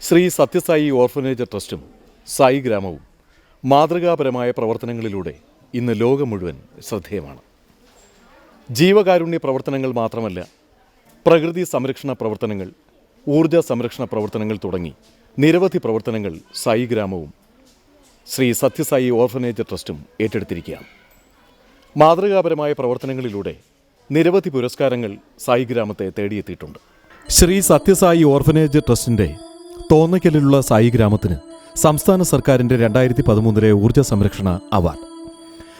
Shri Sathya Sai orphanage ട്രസ്റ്റും സായി ഗ്രാമവും മാതൃകാപരമായ പ്രവർത്തനങ്ങളിലൂടെ ഇന്ന് ലോകം മുഴുവൻ ശ്രദ്ധേയമാണ്. ജീവകാരുണ്യ പ്രവർത്തനങ്ങൾ മാത്രമല്ല പ്രകൃതി സംരക്ഷണ പ്രവർത്തനങ്ങൾ ഊർജ സംരക്ഷണ പ്രവർത്തനങ്ങൾ തുടങ്ങി നിരവധി പ്രവർത്തനങ്ങൾ സായി ഗ്രാമവും ശ്രീ സത്യസായി ഓർഫനേജ് ട്രസ്റ്റും ഏറ്റെടുത്തിരിക്കുകയാണ്. മാതൃകാപരമായ പ്രവർത്തനങ്ങളിലൂടെ നിരവധി പുരസ്കാരങ്ങൾ സായി ഗ്രാമത്തെ തേടിയെത്തിയിട്ടുണ്ട്. ശ്രീ സത്യസായി ഓർഫനേജ് ട്രസ്റ്റിന്റെ തോന്നയ്ക്കലിലുള്ള സായി ഗ്രാമത്തിന് സംസ്ഥാന സർക്കാരിന്റെ രണ്ടായിരത്തി പതിമൂന്നിലെ ഊർജ സംരക്ഷണ അവാർഡ്.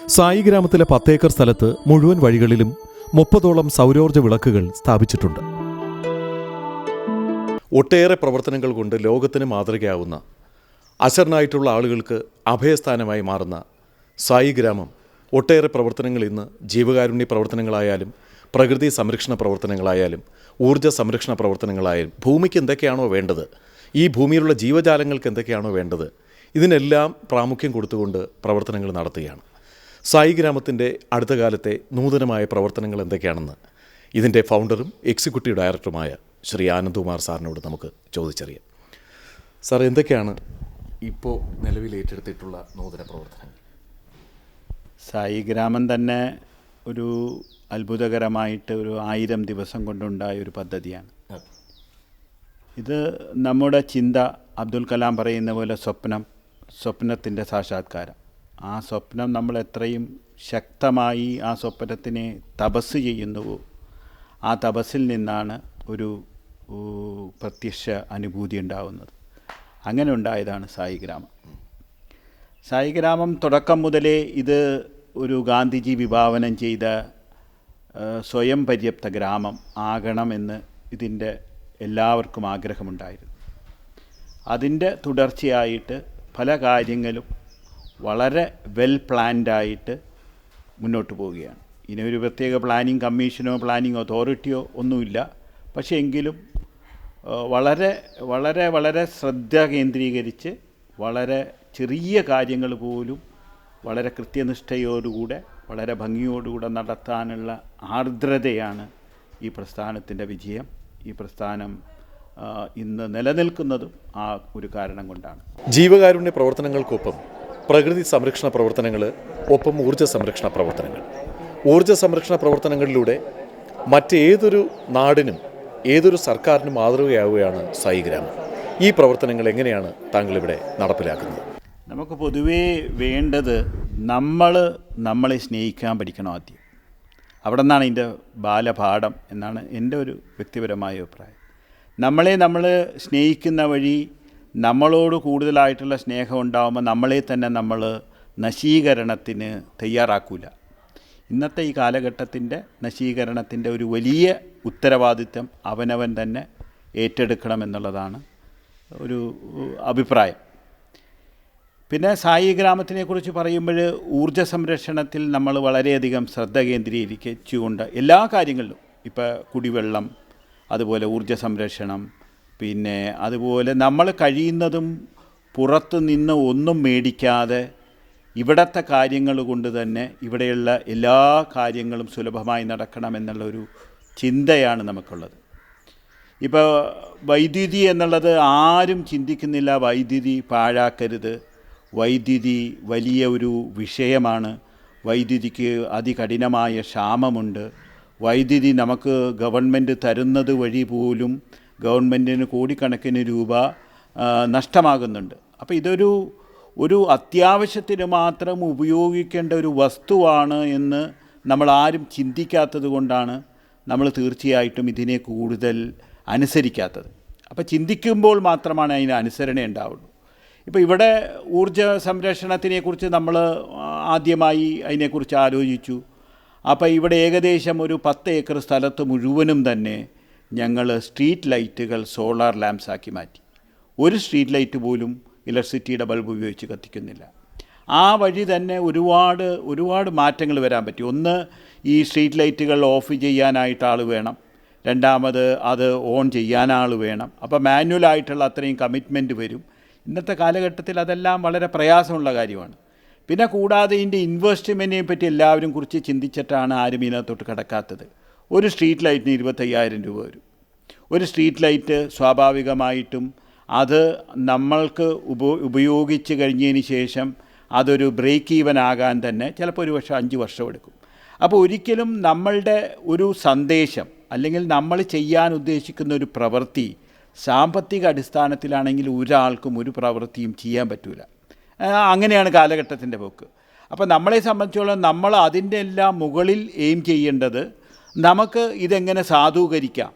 സായി ഗ്രാമത്തിലെ പത്തേക്കർ സ്ഥലത്ത് മുഴുവൻ വഴികളിലും മുപ്പതോളം സൗരോർജ വിളക്കുകൾ സ്ഥാപിച്ചിട്ടുണ്ട്. ഒട്ടേറെ പ്രവർത്തനങ്ങൾ കൊണ്ട് ലോകത്തിന് മാതൃകയാവുന്ന അശരണായിട്ടുള്ള ആളുകൾക്ക് അഭയസ്ഥാനമായി മാറുന്ന സായി ഗ്രാമം ഒട്ടേറെ പ്രവർത്തനങ്ങൾ ഇന്ന് ജീവകാരുണ്യ പ്രവർത്തനങ്ങളായാലും പ്രകൃതി സംരക്ഷണ പ്രവർത്തനങ്ങളായാലും ഊർജ സംരക്ഷണ പ്രവർത്തനങ്ങളായാലും ഭൂമിക്ക് എന്തൊക്കെയാണോ വേണ്ടത് ഈ ഭൂമിയിലുള്ള ജീവജാലങ്ങൾക്ക് എന്തൊക്കെയാണോ വേണ്ടത്? ഇതിനെല്ലാം പ്രാമുഖ്യം കൊടുത്തുകൊണ്ട് പ്രവർത്തനങ്ങൾ നടത്തുകയാണ്. സായി ഗ്രാമത്തിന്റെ അടുത്ത കാലത്തെ നൂതനമായ പ്രവർത്തനങ്ങൾ എന്തൊക്കെയാണെന്ന് ഇതിന്റെ ഫൗണ്ടറും എക്സിക്യൂട്ടീവ് ഡയറക്ടറുമായ ശ്രീ ആനന്ദ്കുമാർ സാറിനോട് നമുക്ക് ചോദിച്ചറിയാം. സാർ എന്തൊക്കെയാണ് ഇപ്പോൾ നിലവിൽ ഏറ്റെടുത്തിട്ടുള്ള നൂതന പ്രവർത്തനങ്ങൾ? സായി ഗ്രാമം തന്നെ ഒരു അത്ഭുതകരമായിട്ട് ഒരു ആയിരം ദിവസം കൊണ്ടുണ്ടായ ഒരു പദ്ധതിയാണ്. ഇത് നമ്മുടെ ചിന്ത അബ്ദുൽ കലാം പറയുന്ന പോലെ സ്വപ്നം സ്വപ്നത്തിന്റെ സാക്ഷാത്കാരം. ആ സ്വപ്നം നമ്മൾ എത്രയും ശക്തമായി ആ സ്വപ്നത്തിനെ തപസ് ചെയ്യുന്നുവോ ആ തപസ്സിൽ നിന്നാണ് ഒരു പ്രത്യക്ഷ അനുഭൂതി ഉണ്ടാവുന്നത്. അങ്ങനെ ഉണ്ടായതാണ് സായി ഗ്രാമം. സായി ഗ്രാമം തുടക്കം മുതലേ ഇത് ഒരു ഗാന്ധിജി വിഭാവനം ചെയ്ത സ്വയം പര്യാപ്ത ഗ്രാമം ആകണമെന്ന് ഇതിന്റെ എല്ലാവർക്കും ആഗ്രഹമുണ്ടായിരുന്നു. അതിന്റെ തുടർച്ചയായിട്ട് പല കാര്യങ്ങളും വളരെ വെൽ പ്ലാൻഡായിട്ട് മുന്നോട്ട് പോവുകയാണ്. ഇനി ഒരു പ്രത്യേക പ്ലാനിങ് കമ്മീഷനോ പ്ലാനിങ് അതോറിറ്റിയോ ഒന്നുമില്ല. പക്ഷേ എങ്കിലും വളരെ വളരെ വളരെ ശ്രദ്ധ കേന്ദ്രീകരിച്ച് വളരെ ചെറിയ കാര്യങ്ങൾ പോലും വളരെ കൃത്യനിഷ്ഠയോടുകൂടെ വളരെ ഭംഗിയോടുകൂടെ നടത്താനുള്ള ആർദ്രതയാണ് ഈ പ്രസ്ഥാനത്തിന്റെ വിജയം. ഈ പ്രസ്ഥാനം ഇന്ന് നിലനിൽക്കുന്നതും ആ ഒരു കാരണം കൊണ്ടാണ്. ജീവകാരുണ്യ പ്രവർത്തനങ്ങൾക്കൊപ്പം പ്രകൃതി സംരക്ഷണ പ്രവർത്തനങ്ങൾ ഒപ്പം ഊർജ സംരക്ഷണ പ്രവർത്തനങ്ങൾ. ഊർജ സംരക്ഷണ പ്രവർത്തനങ്ങളിലൂടെ മറ്റേതൊരു നാടിനും ഏതൊരു സർക്കാരിനും മാതൃകയാവുകയാണ് സായി ഗ്രാമം. ഈ പ്രവർത്തനങ്ങൾ എങ്ങനെയാണ് താങ്കൾ ഇവിടെ നടപ്പിലാക്കുന്നത്? നമുക്ക് പൊതുവേ വേണ്ടത് നമ്മൾ നമ്മളെ സ്നേഹിക്കാൻ പഠിക്കണം ആദ്യം. അവിടെ നിന്നാണ് ഇതിന്റെ ബാലപാഠം എന്നാണ് എന്റെ ഒരു വ്യക്തിപരമായ അഭിപ്രായം. നമ്മളെ നമ്മൾ സ്നേഹിക്കുന്ന വഴി നമ്മളോട് കൂടുതലായിട്ടുള്ള സ്നേഹം ഉണ്ടാകുമ്പോൾ നമ്മളെ തന്നെ നമ്മൾ നശീകരണത്തിന് തയ്യാറാക്കൂല. ഇന്നത്തെ ഈ കാലഘട്ടത്തിന്റെ നശീകരണത്തിന്റെ ഒരു വലിയ ഉത്തരവാദിത്വം അവനവൻ തന്നെ ഏറ്റെടുക്കണം എന്നുള്ളതാണ് ഒരു അഭിപ്രായം. പിന്നെ സായി ഗ്രാമത്തിനെ കുറിച്ച് പറയുമ്പോൾ ഊർജ സംരക്ഷണത്തിൽ നമ്മൾ വളരെയധികം ശ്രദ്ധ കേന്ദ്രീകരിച്ചുകൊണ്ട് എല്ലാ കാര്യങ്ങളിലും ഇപ്പോൾ കുടിവെള്ളം അതുപോലെ ഊർജ സംരക്ഷണം പിന്നെ അതുപോലെ നമ്മൾ കഴിയുന്നതും പുറത്തു നിന്ന് ഒന്നും മേടിക്കാതെ ഇവിടത്തെ കാര്യങ്ങൾ കൊണ്ട് തന്നെ ഇവിടെയുള്ള എല്ലാ കാര്യങ്ങളും സുലഭമായി നടക്കണം എന്നുള്ളൊരു ചിന്തയാണ് നമുക്കുള്ളത്. ഇപ്പോൾ വൈദ്യുതി എന്നുള്ളത് ആരും ചിന്തിക്കുന്നില്ല വൈദ്യുതി പാഴാക്കരുത്. വൈദ്യുതി വലിയ ഒരു വിഷയമാണ്. വൈദ്യുതിക്ക് അതികഠിനമായ ക്ഷാമമുണ്ട്. വൈദ്യുതി നമുക്ക് ഗവൺമെന്റ് തരുന്നത് വഴി പോലും ഗവൺമെന്റിന് കോടിക്കണക്കിന് രൂപ നഷ്ടമാകുന്നുണ്ട്. അപ്പോൾ ഇതൊരു ഒരു അത്യാവശ്യത്തിന് മാത്രം ഉപയോഗിക്കേണ്ട ഒരു വസ്തുവാണ് എന്ന് നമ്മൾ ആരും ചിന്തിക്കാത്തത് കൊണ്ടാണ് നമ്മൾ തീർച്ചയായിട്ടും ഇതിനെ കൂടുതൽ അനുസരിക്കാത്തത്. അപ്പോൾ ചിന്തിക്കുമ്പോൾ മാത്രമാണ് അതിന് അനുസരണ ഉണ്ടാവുള്ളൂ ഇപ്പോൾ ഇവിടെ ഊർജ സംരക്ഷണത്തിനെക്കുറിച്ച് നമ്മൾ ആദ്യമായി അതിനെക്കുറിച്ച് ആലോചിച്ചു. അപ്പോൾ ഇവിടെ ഏകദേശം ഒരു പത്ത് ഏക്കർ സ്ഥലത്ത് മുഴുവനും തന്നെ ഞങ്ങൾ സ്ട്രീറ്റ് ലൈറ്റുകൾ സോളാർ ലാംപ്സ് ആക്കി മാറ്റി. ഒരു സ്ട്രീറ്റ് ലൈറ്റ് പോലും ഇലക്ട്രിസിറ്റിയുടെ ബൾബ് ഉപയോഗിച്ച് കത്തിക്കുന്നില്ല. ആ വഴി തന്നെ ഒരുപാട് ഒരുപാട് മാറ്റങ്ങൾ വരാൻ പറ്റി. ഒന്ന് ഈ സ്ട്രീറ്റ് ലൈറ്റുകൾ ഓഫ് ചെയ്യാനായിട്ട് ആൾ വേണം. രണ്ടാമത് അത് ഓൺ ചെയ്യാൻ വേണം. അപ്പോൾ മാനുവലായിട്ടുള്ള അത്രയും കമ്മിറ്റ്മെന്റ് വരും. ഇന്നത്തെ കാലഘട്ടത്തിൽ അതെല്ലാം വളരെ പ്രയാസമുള്ള കാര്യമാണ്. പിന്നെ കൂടാതെ ഇതിന്റെ ഇൻവെസ്റ്റ്മെന്റിനെ പറ്റി എല്ലാവരും കുറിച്ച് ചിന്തിച്ചിട്ടാണ് ആരും ഇതിനകത്തോട്ട് കിടക്കാത്തത്. ഒരു സ്ട്രീറ്റ് ലൈറ്റിന് ഇരുപത്തയ്യായിരം രൂപ വരും. ഒരു സ്ട്രീറ്റ് ലൈറ്റ് സ്വാഭാവികമായിട്ടും അത് നമ്മൾക്ക് ഉപ ഉപയോഗിച്ച് കഴിഞ്ഞതിന് ശേഷം അതൊരു ബ്രേക്ക് ഈവൻ ആകാൻ തന്നെ ചിലപ്പോൾ ഒരു വർഷം അഞ്ച് വർഷം എടുക്കും. അപ്പോൾ ഒരിക്കലും നമ്മളുടെ ഒരു സന്ദേശം അല്ലെങ്കിൽ നമ്മൾ ചെയ്യാൻ ഉദ്ദേശിക്കുന്ന ഒരു പ്രവൃത്തി സാമ്പത്തിക അടിസ്ഥാനത്തിലാണെങ്കിൽ ഒരാൾക്കും ഒരു പ്രവൃത്തിയും ചെയ്യാൻ പറ്റില്ല അങ്ങനെയാണ് കാലഘട്ടത്തിന്റെ പോക്ക്. അപ്പോൾ നമ്മളെ സംബന്ധിച്ചോളം നമ്മൾ അതിന്റെ എല്ലാം മുകളിൽ എയിം ചെയ്യേണ്ടത് നമുക്ക് ഇതെങ്ങനെ സാധൂകരിക്കാം?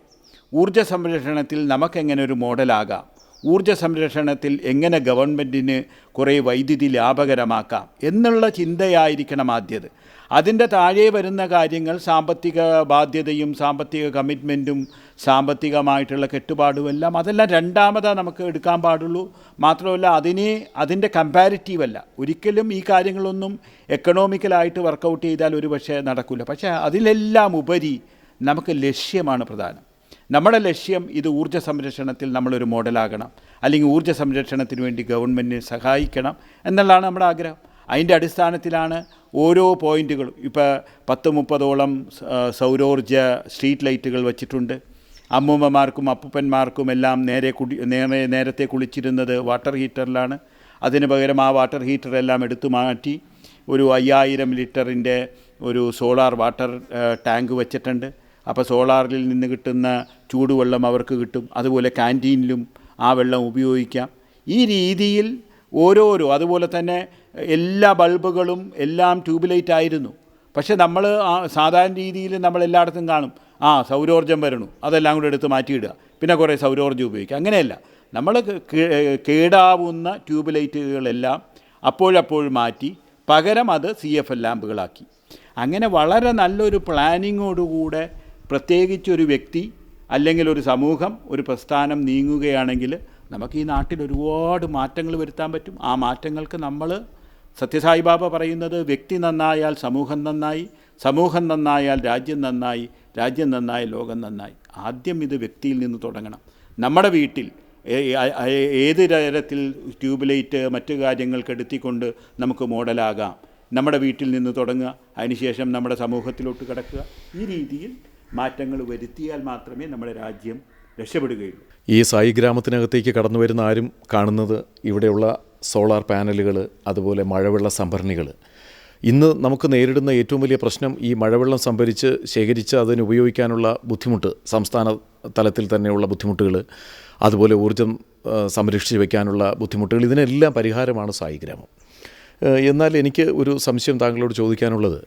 ഊർജ സംരക്ഷണത്തിൽ നമുക്കെങ്ങനെ ഒരു മോഡലാകാം ഊർജ സംരക്ഷണത്തിൽ എങ്ങനെ ഗവൺമെന്റിന് കുറേ വൈദ്യുതി ലാഭകരമാക്കാം എന്നുള്ള ചിന്തയായിരിക്കണം ആദ്യത്. അതിന്റെ താഴെ വരുന്ന കാര്യങ്ങൾ സാമ്പത്തിക ബാധ്യതയും സാമ്പത്തിക കമ്മിറ്റ്മെന്റും സാമ്പത്തികമായിട്ടുള്ള കെട്ടുപാടും എല്ലാം അതെല്ലാം രണ്ടാമതാ നമുക്ക് എടുക്കാൻ പാടുള്ളൂ. മാത്രമല്ല അതിനെ അതിന്റെ കമ്പാരിറ്റീവ് അല്ല. ഒരിക്കലും ഈ കാര്യങ്ങളൊന്നും എക്കണോമിക്കലായിട്ട് വർക്കൗട്ട് ചെയ്താൽ ഒരു പക്ഷേ നടക്കില്ല പക്ഷേ അതിലെല്ലാം ഉപരി നമുക്ക് ലക്ഷ്യമാണ് പ്രധാനം. നമ്മുടെ ലക്ഷ്യം ഇത് ഊർജ സംരക്ഷണത്തിൽ നമ്മളൊരു മോഡലാകണം. അല്ലെങ്കിൽ ഊർജ സംരക്ഷണത്തിന് വേണ്ടി ഗവൺമെന്റിനെ സഹായിക്കണം എന്നുള്ളതാണ് നമ്മുടെ ആഗ്രഹം. അതിന്റെ അടിസ്ഥാനത്തിലാണ് ഓരോ പോയിന്റുകളും ഇപ്പോൾ പത്ത് മുപ്പതോളം സൗരോർജ സ്ട്രീറ്റ് ലൈറ്റുകൾ വച്ചിട്ടുണ്ട്. അമ്മൂമ്മമാർക്കും അപ്പൂപ്പന്മാർക്കും എല്ലാം നേരെ കുടി നേരെ നേരത്തെ കുളിച്ചിരുന്നത് വാട്ടർ ഹീറ്ററിലാണ്. അതിന് പകരം ആ വാട്ടർ ഹീറ്ററെല്ലാം എടുത്തു മാറ്റി ഒരു അയ്യായിരം ലിറ്ററിന്റെ ഒരു സോളാർ വാട്ടർ ടാങ്ക് വെച്ചിട്ടുണ്ട്. അപ്പോൾ സോളാറിൽ നിന്ന് കിട്ടുന്ന ചൂടുവെള്ളം അവർക്ക് കിട്ടും. അതുപോലെ ക്യാന്റീനിലും ആ വെള്ളം ഉപയോഗിക്കാം. ഈ രീതിയിൽ ഓരോരോ അതുപോലെ തന്നെ എല്ലാ ബൾബുകളും എല്ലാം ട്യൂബ് ലൈറ്റ് ആയിരുന്നു. പക്ഷേ നമ്മൾ ആ സാധാരണ രീതിയിൽ നമ്മൾ എല്ലായിടത്തും കാണും. ആ സൗരോർജം വരണു. അതെല്ലാം കൂടെ എടുത്ത് മാറ്റിയിടുക. പിന്നെ കുറേ സൗരോർജം ഉപയോഗിക്കുക അങ്ങനെയല്ല. നമ്മൾ കേടാവുന്ന ട്യൂബ് ലൈറ്റുകളെല്ലാം അപ്പോഴപ്പോൾ മാറ്റി പകരം അത് സി എഫ് എൽ ലാമ്പുകളാക്കി. അങ്ങനെ വളരെ നല്ലൊരു പ്ലാനിങ്ങോടുകൂടെ പ്രത്യേകിച്ച് ഒരു വ്യക്തി അല്ലെങ്കിൽ ഒരു സമൂഹം ഒരു പ്രസ്ഥാനം നീങ്ങുകയാണെങ്കിൽ നമുക്ക് ഈ നാട്ടിൽ ഒരുപാട് മാറ്റങ്ങൾ വരുത്താൻ പറ്റും. ആ മാറ്റങ്ങൾക്ക് നമ്മൾ സത്യസായി ബാബ പറയുന്നത് വ്യക്തി നന്നായാൽ സമൂഹം നന്നായി സമൂഹം നന്നായാൽ രാജ്യം നന്നായി രാജ്യം നന്നായി ലോകം നന്നായി. ആദ്യം ഇത് വ്യക്തിയിൽ നിന്ന് തുടങ്ങണം. നമ്മുടെ വീട്ടിൽ ഏത് തരത്തിൽ ട്യൂബ്ലൈറ്റ് മറ്റു കാര്യങ്ങൾക്ക് എടുത്തിക്കൊണ്ട് നമുക്ക് മോഡലാകാം. നമ്മുടെ വീട്ടിൽ നിന്ന് തുടങ്ങുക. അതിനുശേഷം നമ്മുടെ സമൂഹത്തിലോട്ട് കിടക്കുക. ഈ രീതിയിൽ മാറ്റങ്ങൾ വരുത്തിയാൽ മാത്രമേ നമ്മുടെ രാജ്യം രക്ഷപ്പെടുകയുള്ളൂ. ഈ സായി ഗ്രാമത്തിനകത്തേക്ക് കടന്നു വരുന്ന ആരും കാണുന്നത് ഇവിടെയുള്ള സോളാർ പാനലുകൾ അതുപോലെ മഴവെള്ള സംഭരണികൾ ഇന്ന് നമുക്ക് നേരിടുന്ന ഏറ്റവും വലിയ പ്രശ്നം ഈ മഴവെള്ളം സംഭരിച്ച് ശേഖരിച്ച് അതിന് ഉപയോഗിക്കാനുള്ള ബുദ്ധിമുട്ട് സംസ്ഥാന തലത്തിൽ തന്നെയുള്ള ബുദ്ധിമുട്ടുകൾ അതുപോലെ ഊർജം സംരക്ഷിച്ച് വയ്ക്കാനുള്ള ബുദ്ധിമുട്ടുകൾ ഇതിനെല്ലാം പരിഹാരമാണ് സായി ഗ്രാമം. എന്നാൽ എനിക്ക് ഒരു സംശയം താങ്കളോട് ചോദിക്കാനുള്ളത്.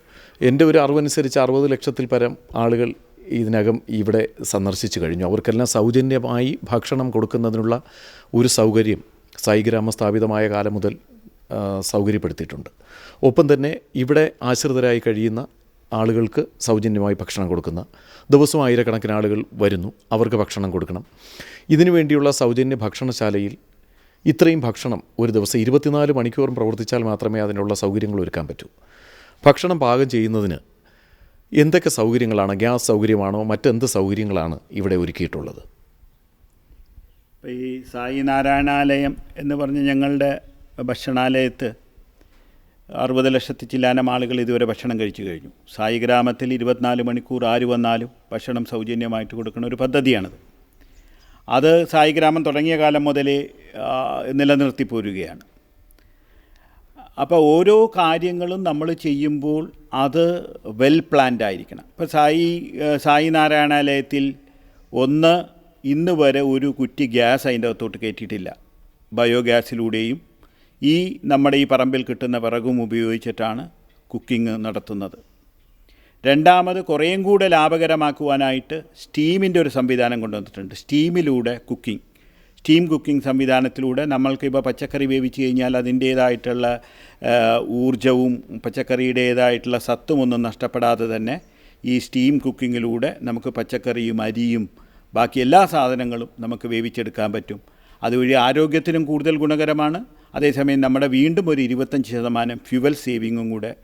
എന്റെ ഒരു അറിവനുസരിച്ച് അറുപത് ലക്ഷത്തിൽ പരം ആളുകൾ ഇതിനകം ഇവിടെ സന്ദർശിച്ചു കഴിഞ്ഞു. അവർക്കെല്ലാം സൗജന്യമായി ഭക്ഷണം കൊടുക്കുന്നതിനുള്ള ഒരു സൗകര്യം സായി ഗ്രാമം സ്ഥാപിതമായ കാലം മുതൽ സൗകര്യപ്പെടുത്തിയിട്ടുണ്ട്. ഒപ്പം തന്നെ ഇവിടെ ആശ്രിതരായി കഴിയുന്ന ആളുകൾക്ക് സൗജന്യമായി ഭക്ഷണം കൊടുക്കുന്ന ദിവസവും ആയിരക്കണക്കിന് ആളുകൾ വരുന്നു. അവർക്ക് ഭക്ഷണം കൊടുക്കണം. ഇതിനു വേണ്ടിയുള്ള സൗജന്യ ഭക്ഷണശാലയിൽ ഇത്രയും ഭക്ഷണം ഒരു ദിവസം ഇരുപത്തിനാല് മണിക്കൂറും പ്രവർത്തിച്ചാൽ മാത്രമേ അതിനുള്ള സൗകര്യങ്ങൾ ഒരുക്കാൻ പറ്റൂ. ഭക്ഷണം പാകം ചെയ്യുന്നതിന് എന്തൊക്കെ സൗകര്യങ്ങളാണ്? ഗ്യാസ് സൗകര്യമാണോ? മറ്റെന്ത് സൗകര്യങ്ങളാണ് ഇവിടെ ഒരുക്കിയിട്ടുള്ളത്? ഈ സായി നാരായണാലയം എന്ന് പറഞ്ഞ് ഞങ്ങളുടെ ഭക്ഷണാലയത്ത് അറുപത് ലക്ഷത്തി ചില്ലാനം ആളുകൾ ഇതുവരെ ഭക്ഷണം കഴിച്ചു കഴിഞ്ഞു. സായി ഗ്രാമത്തിൽ ഇരുപത്തിനാല് മണിക്കൂർ ആര് വന്നാലും ഭക്ഷണം സൗജന്യമായിട്ട് കൊടുക്കുന്ന ഒരു പദ്ധതിയാണത്. അത് സായി ഗ്രാമം തുടങ്ങിയ കാലം മുതലേ നിലനിർത്തി പോരുകയാണ്. അപ്പോൾ ഓരോ കാര്യങ്ങളും നമ്മൾ ചെയ്യുമ്പോൾ അത് വെൽ പ്ലാൻഡ് ആയിരിക്കണം. ഇപ്പോൾ സായി സായി നാരായണാലയത്തിൽ ഒന്ന് ഇന്ന് വരെ ഒരു കുറ്റി ഗ്യാസ് അതിന്റെ അകത്തോട്ട് കയറ്റിയിട്ടില്ല. ബയോഗ്യാസിലൂടെയും ഈ നമ്മുടെ ഈ പറമ്പിൽ കിട്ടുന്ന വിറകും ഉപയോഗിച്ചിട്ടാണ് കുക്കിംഗ് നടത്തുന്നത്. രണ്ടാമത് കുറേയും കൂടെ ലാഭകരമാക്കുവാനായിട്ട് സ്റ്റീമിന്റെ ഒരു സംവിധാനം കൊണ്ടുവന്നിട്ടുണ്ട്. സ്റ്റീമിലൂടെ കുക്കിംഗ്. സ്റ്റീം കുക്കിംഗ് സംവിധാനത്തിലൂടെ നമ്മൾക്കിപ്പോൾ പച്ചക്കറി വേവിച്ച് കഴിഞ്ഞാൽ അതിന്റേതായിട്ടുള്ള ഊർജവും പച്ചക്കറിയുടേതായിട്ടുള്ള സത്തും ഒന്നും നഷ്ടപ്പെടാതെ തന്നെ ഈ സ്റ്റീം കുക്കിങ്ങിലൂടെ നമുക്ക് പച്ചക്കറിയും അരിയും ബാക്കി എല്ലാ സാധനങ്ങളും നമുക്ക് വേവിച്ചെടുക്കാൻ പറ്റും. അതുവഴി ആരോഗ്യത്തിനും കൂടുതൽ ഗുണകരമാണ്. അതേസമയം നമ്മുടെ വീണ്ടും ഒരു ഇരുപത്തഞ്ച് ശതമാനം ഫ്യുവൽ സേവിങ്ങും കൂടെ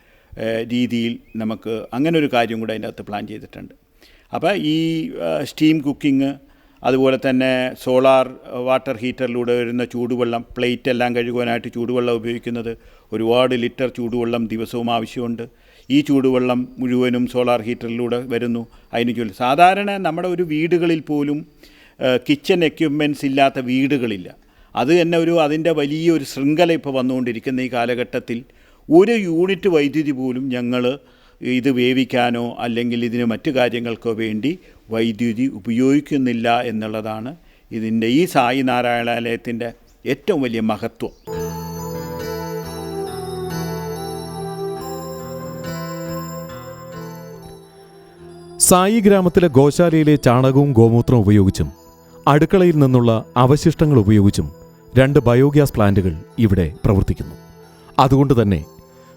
രീതിയിൽ നമുക്ക് അങ്ങനെ ഒരു കാര്യം കൂടെ അതിന്റെ അകത്ത് പ്ലാൻ ചെയ്തിട്ടുണ്ട്. അപ്പോൾ ഈ സ്റ്റീം കുക്കിംഗ് അതുപോലെ തന്നെ സോളാർ വാട്ടർ ഹീറ്ററിലൂടെ വരുന്ന ചൂടുവെള്ളം പ്ലേറ്റ് എല്ലാം കഴുകുവാനായിട്ട് ചൂടുവെള്ളം ഉപയോഗിക്കുന്നത് ഒരുപാട് ലിറ്റർ ചൂടുവെള്ളം ദിവസവും ആവശ്യമുണ്ട്. ഈ ചൂടുവെള്ളം മുഴുവനും സോളാർ ഹീറ്ററിലൂടെ വരുന്നു. അതിന് ചൊല്ലി സാധാരണ നമ്മുടെ ഒരു വീടുകളിൽ പോലും കിച്ചൺ എക്യുപ്മെന്റ്സ് ഇല്ലാത്ത വീടുകളില്ല. അത് തന്നെ ഒരു അതിന്റെ വലിയൊരു ശൃംഖല ഇപ്പോൾ വന്നുകൊണ്ടിരിക്കുന്ന ഈ കാലഘട്ടത്തിൽ ഒരു യൂണിറ്റ് വൈദ്യുതി പോലും ഞങ്ങൾ ഇത് വേവിക്കാനോ അല്ലെങ്കിൽ ഇതിന് മറ്റു കാര്യങ്ങൾക്കോ വേണ്ടി വൈദ്യുതി ഉപയോഗിക്കുന്നില്ല എന്നുള്ളതാണ് ഇതിന്റെ ഈ സായി നാരായണാലയത്തിന്റെ ഏറ്റവും വലിയ മഹത്വം. സായി ഗ്രാമത്തിലെ ഗോശാലയിലെ ചാണകവും ഗോമൂത്രവും ഉപയോഗിച്ചും അടുക്കളയിൽ നിന്നുള്ള അവശിഷ്ടങ്ങൾ ഉപയോഗിച്ചും രണ്ട് ബയോഗ്യാസ് പ്ലാന്റുകൾ ഇവിടെ പ്രവർത്തിക്കുന്നു. അതുകൊണ്ട് തന്നെ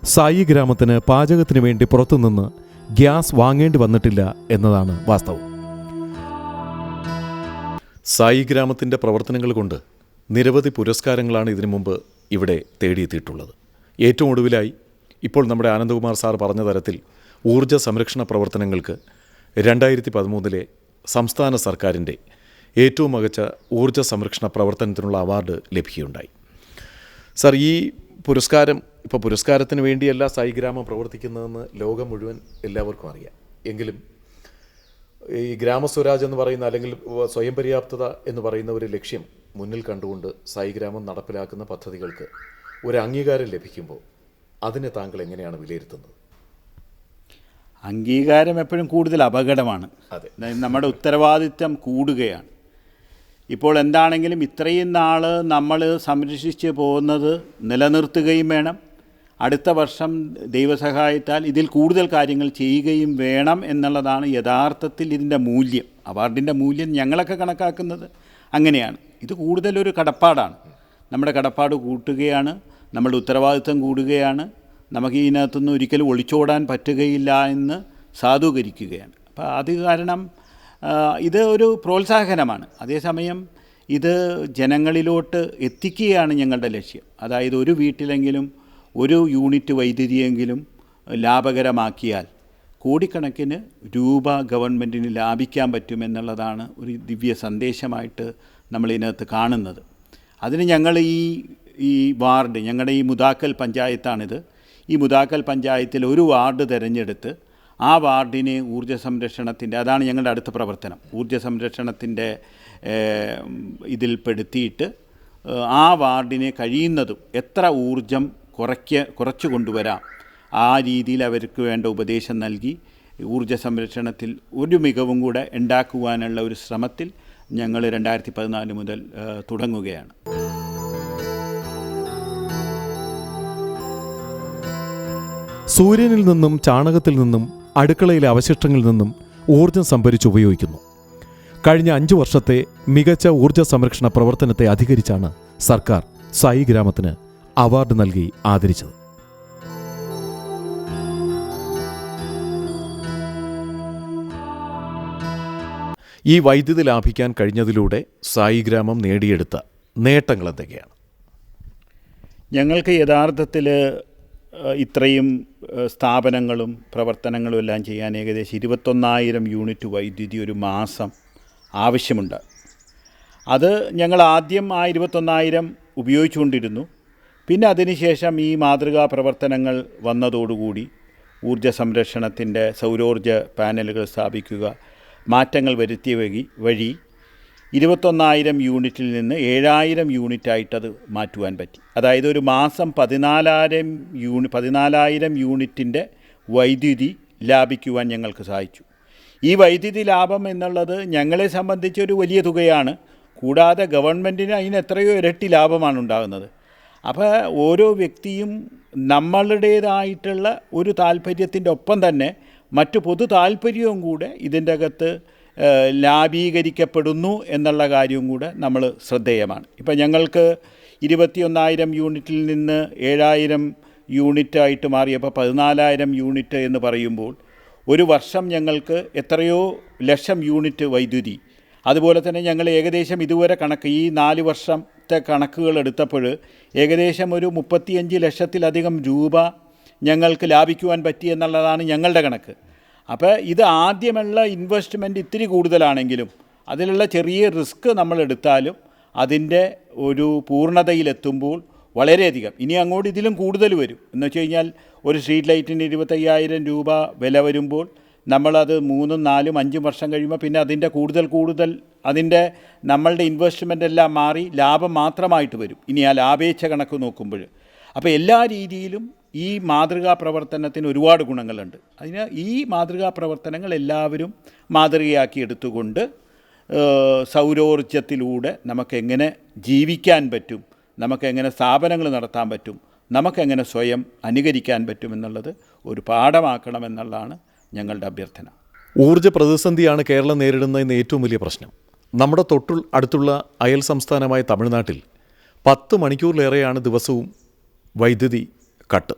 സായി ഗ്രാമത്തിന് പാചകത്തിന് വേണ്ടി പുറത്തുനിന്ന് ഗ്യാസ് വാങ്ങേണ്ടി വന്നിട്ടില്ല എന്നതാണ് വാസ്തവം. സായി ഗ്രാമത്തിന്റെ പ്രവർത്തനങ്ങൾ കൊണ്ട് നിരവധി പുരസ്കാരങ്ങളാണ് ഇതിനു മുമ്പ് ഇവിടെ തേടിയെത്തിയിട്ടുള്ളത്. ഏറ്റവും ഒടുവിലായി ഇപ്പോൾ നമ്മുടെ ആനന്ദകുമാർ സാർ പറഞ്ഞ തരത്തിൽ ഊർജ സംരക്ഷണ പ്രവർത്തനങ്ങൾക്ക് രണ്ടായിരത്തി പതിമൂന്നിലെ സംസ്ഥാന സർക്കാരിന്റെ ഏറ്റവും മികച്ച ഊർജ സംരക്ഷണ പ്രവർത്തനത്തിനുള്ള അവാർഡ് ലഭിക്കുകയുണ്ടായി. സാർ ഈ പുരസ്കാരം ഇപ്പോൾ പുരസ്കാരത്തിന് വേണ്ടിയല്ല സായി ഗ്രാമം പ്രവർത്തിക്കുന്നതെന്ന് ലോകം മുഴുവൻ എല്ലാവർക്കും അറിയാം. എങ്കിലും ഈ ഗ്രാമസ്വരാജ് എന്ന് പറയുന്ന അല്ലെങ്കിൽ സ്വയം പര്യാപ്തത എന്ന് പറയുന്ന ഒരു ലക്ഷ്യം മുന്നിൽ കണ്ടുകൊണ്ട് സായി ഗ്രാമം നടപ്പിലാക്കുന്ന പദ്ധതികൾക്ക് ഒരു അംഗീകാരം ലഭിക്കുമ്പോൾ അതിനെ താങ്കൾ എങ്ങനെയാണ് വിലയിരുത്തുന്നത്? അംഗീകാരം എപ്പോഴും കൂടുതൽ അപകടമാണ്. അതെ. നമ്മുടെ ഉത്തരവാദിത്വം കൂടുകയാണ്. ഇപ്പോൾ എന്താണെങ്കിലും ഇത്രയും നാൾ നമ്മൾ സംരക്ഷിച്ച് പോകുന്നത് നിലനിർത്തുകയും വേണം. അടുത്ത വർഷം ദൈവസഹായത്താൽ ഇതിൽ കൂടുതൽ കാര്യങ്ങൾ ചെയ്യുകയും വേണം എന്നുള്ളതാണ് യഥാർത്ഥത്തിൽ ഇതിന്റെ മൂല്യം. അവാർഡിന്റെ മൂല്യം ഞങ്ങളൊക്കെ കണക്കാക്കുന്നത് അങ്ങനെയാണ്. ഇത് കൂടുതലൊരു കടപ്പാടാണ്. നമ്മുടെ കടപ്പാട് കൂട്ടുകയാണ് നമ്മുടെ ഉത്തരവാദിത്തം കൂടുകയാണ് നമുക്ക് ഇതിനകത്തുനിന്ന് ഒരിക്കലും ഒളിച്ചോടാൻ പറ്റുകയില്ല എന്ന് സാധൂകരിക്കുകയാണ്. അപ്പോൾ അത് കാരണം ഇത് ഒരു പ്രോത്സാഹനമാണ്. അതേസമയം ഇത് ജനങ്ങളിലോട്ട് എത്തിക്കുകയാണ് ഞങ്ങളുടെ ലക്ഷ്യം. അതായത് ഒരു വീട്ടിലെങ്കിലും ഒരു യൂണിറ്റ് വൈദ്യുതിയെങ്കിലും ലാഭകരമാക്കിയാൽ കോടിക്കണക്കിന് രൂപ ഗവൺമെന്റിന് ലാഭിക്കാൻ പറ്റുമെന്നുള്ളതാണ് ഒരു ദിവ്യ സന്ദേശമായിട്ട് നമ്മൾ ഇതിനകത്ത് കാണുന്നത്. അതിന് ഞങ്ങൾ ഈ ഈ വാർഡ് ഞങ്ങളുടെ ഈ മുതാക്കൽ പഞ്ചായത്താണിത്. ഈ മുതാക്കൽ പഞ്ചായത്തിൽ ഒരു വാർഡ് തിരഞ്ഞെടുത്ത് ആ വാർഡിനെ ഊർജ സംരക്ഷണത്തിന്റെ അതാണ് ഞങ്ങളുടെ അടുത്ത പ്രവർത്തനം. ഊർജ സംരക്ഷണത്തിന്റെ ഇതിൽ ഇതിൽപ്പെടുത്തിയിട്ട് ആ വാർഡിനെ കഴിയുന്നതും എത്ര ഊർജം കുറയ്ക്ക കുറച്ചു കൊണ്ടുവരാം. ആ രീതിയിൽ അവർക്ക് വേണ്ട ഉപദേശം നൽകി ഊർജ സംരക്ഷണത്തിൽ ഒരു മികവും കൂടെ ഉണ്ടാക്കുവാനുള്ള ഒരു ശ്രമത്തിൽ ഞങ്ങൾ രണ്ടായിരത്തി പതിനാല് മുതൽ തുടങ്ങുകയാണ്. സൂര്യനിൽ നിന്നും ചാണകത്തിൽ നിന്നും അടുക്കളയിലെ അവശിഷ്ടങ്ങളിൽ നിന്നും ഊർജം സംഭരിച്ച് ഉപയോഗിക്കുന്നു. കഴിഞ്ഞ അഞ്ചു വർഷത്തെ മികച്ച ഊർജ സംരക്ഷണ പ്രവർത്തനത്തെ അധികരിച്ചാണ് സർക്കാർ സായി ഗ്രാമത്തിന് അവാർഡ് നൽകി ആദരിച്ചത്. ഈ വൈദ്യുതി ലാഭിക്കാൻ കഴിഞ്ഞതിലൂടെ സായി ഗ്രാമം നേടിയെടുത്ത നേട്ടങ്ങൾ എന്തൊക്കെയാണ്? ഞങ്ങൾക്ക് യഥാർത്ഥത്തിൽ ഇത്രയും സ്ഥാപനങ്ങളും പ്രവർത്തനങ്ങളും എല്ലാം ചെയ്യാൻ ഏകദേശം ഇരുപത്തൊന്നായിരം യൂണിറ്റ് വൈദ്യുതി ഒരു മാസം ആവശ്യമുണ്ട്. അത് ഞങ്ങൾ ആദ്യം ആ ഇരുപത്തൊന്നായിരം ഉപയോഗിച്ചുകൊണ്ടിരുന്നു. പിന്നെ അതിനുശേഷം ഈ മാതൃകാ പ്രവർത്തനങ്ങൾ വന്നതോടുകൂടി ഊർജ സംരക്ഷണത്തിന്റെ സൗരോർജ പാനലുകൾ സ്ഥാപിക്കുക മാറ്റങ്ങൾ വരുത്തിയ വഴി വഴി ഇരുപത്തൊന്നായിരം യൂണിറ്റിൽ നിന്ന് ഏഴായിരം യൂണിറ്റായിട്ടത് മാറ്റുവാൻ പറ്റി. അതായത് ഒരു മാസം പതിനാലായിരം യൂണി പതിനാലായിരം യൂണിറ്റിന്റെ വൈദ്യുതി ലാഭിക്കുവാൻ ഞങ്ങൾക്ക് സാധിച്ചു ഈ വൈദ്യുതി ലാഭം എന്നുള്ളത് ഞങ്ങളെ സംബന്ധിച്ച് ഒരു വലിയ തുകയാണ്. കൂടാതെ ഗവൺമെന്റിന് അതിന് എത്രയോ ഇരട്ടി ലാഭമാണ് ഉണ്ടാകുന്നത്. അപ്പോൾ ഓരോ വ്യക്തിയും നമ്മളുടേതായിട്ടുള്ള ഒരു താല്പര്യത്തിന്റെ ഒപ്പം തന്നെ മറ്റു പൊതു താല്പര്യവും കൂടെ ഇതിന്റെ അകത്ത് ലാഭീകരിക്കപ്പെടുന്നു എന്നുള്ള കാര്യവും കൂടെ നമ്മൾ ശ്രദ്ധേയമാണ്. ഇപ്പം ഞങ്ങൾക്ക് ഇരുപത്തിയൊന്നായിരം യൂണിറ്റിൽ നിന്ന് ഏഴായിരം യൂണിറ്റായിട്ട് മാറിയപ്പോൾ പതിനാലായിരം യൂണിറ്റ് എന്ന് പറയുമ്പോൾ ഒരു വർഷം ഞങ്ങൾക്ക് എത്രയോ ലക്ഷം യൂണിറ്റ് വൈദ്യുതി. അതുപോലെ തന്നെ ഞങ്ങൾ ഏകദേശം ഇതുവരെ കണക്ക് ഈ നാല് വർഷത്തെ കണക്കുകൾ എടുത്തപ്പോൾ ഏകദേശം ഒരു മുപ്പത്തിയഞ്ച് ലക്ഷത്തിലധികം രൂപ ഞങ്ങൾക്ക് ലാഭിക്കുവാൻ പറ്റി എന്നുള്ളതാണ് ഞങ്ങളുടെ കണക്ക്. അപ്പോൾ ഇത് ആദ്യമുള്ള ഇൻവെസ്റ്റ്മെന്റ് ഇത്തിരി കൂടുതലാണെങ്കിലും അതിലുള്ള ചെറിയ റിസ്ക് നമ്മൾ എടുത്താലും അതിന്റെ ഒരു പൂർണതയിലെത്തുമ്പോൾ വളരെയധികം. ഇനി അങ്ങോട്ട് ഇതിലും കൂടുതൽ വരും. എന്ന് വെച്ച് കഴിഞ്ഞാൽ ഒരു സ്ട്രീറ്റ് ലൈറ്റിന് ഇരുപത്തയ്യായിരം രൂപ വില വരുമ്പോൾ നമ്മളത് മൂന്നും നാലും അഞ്ചും വർഷം കഴിയുമ്പോൾ പിന്നെ അതിന്റെ കൂടുതൽ കൂടുതൽ അതിന്റെ നമ്മളുടെ ഇൻവെസ്റ്റ്മെന്റ് എല്ലാം മാറി ലാഭം മാത്രമായിട്ട് വരും. ഇനി ആ ലാഭേച്ഛ കണക്ക് നോക്കുമ്പോൾ. അപ്പോൾ എല്ലാ രീതിയിലും ഈ മാതൃകാ പ്രവർത്തനത്തിന് ഒരുപാട് ഗുണങ്ങളുണ്ട്. അതിന് ഈ മാതൃകാ പ്രവർത്തനങ്ങൾ എല്ലാവരും മാതൃകയാക്കി എടുത്തുകൊണ്ട് സൗരോർജത്തിലൂടെ നമുക്കെങ്ങനെ ജീവിക്കാൻ പറ്റും നമുക്കെങ്ങനെ സ്ഥാപനങ്ങൾ നടത്താൻ പറ്റും നമുക്കെങ്ങനെ സ്വയം അനുകരിക്കാൻ പറ്റുമെന്നുള്ളത് ഒരു പാഠമാക്കണമെന്നുള്ളതാണ് ഞങ്ങളുടെ അഭ്യർത്ഥന. ഊർജ പ്രതിസന്ധിയാണ് കേരളം നേരിടുന്ന ഇന്ന് ഏറ്റവും വലിയ പ്രശ്നം. നമ്മുടെ തൊട്ടു അടുത്തുള്ള അയൽ സംസ്ഥാനമായ തമിഴ്നാട്ടിൽ പത്ത് മണിക്കൂറിലേറെയാണ് ദിവസവും വൈദ്യുതി കട്ട്.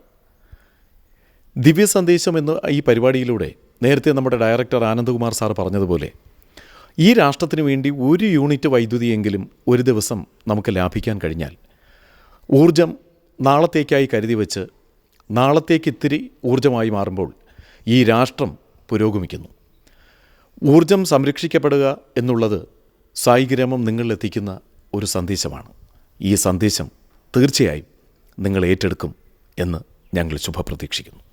ദിവ്യ സന്ദേശം എന്ന ഈ പരിപാടിയിലൂടെ നേരത്തെ നമ്മുടെ ഡയറക്ടർ ആനന്ദകുമാർ സാർ പറഞ്ഞതുപോലെ ഈ രാഷ്ട്രത്തിന് വേണ്ടി ഒരു യൂണിറ്റ് വൈദ്യുതിയെങ്കിലും ഒരു ദിവസം നമുക്ക് ലാഭിക്കാൻ കഴിഞ്ഞാൽ ഊർജം നാളത്തേക്കായി കരുതി വെച്ച് നാളത്തേക്ക് ഇത്തിരി ഊർജമായി മാറുമ്പോൾ ഈ രാഷ്ട്രം പുരോഗമിക്കുന്നു. ഊർജം സംരക്ഷിക്കപ്പെടുക എന്നുള്ളത് സായിഗ്രാമം നിങ്ങളിലെത്തിക്കുന്ന ഒരു സന്ദേശമാണ്. ഈ സന്ദേശം തീർച്ചയായും നിങ്ങൾ ഏറ്റെടുക്കും എന്ന് ഞങ്ങൾ ശുഭപ്രതീക്ഷിക്കുന്നു.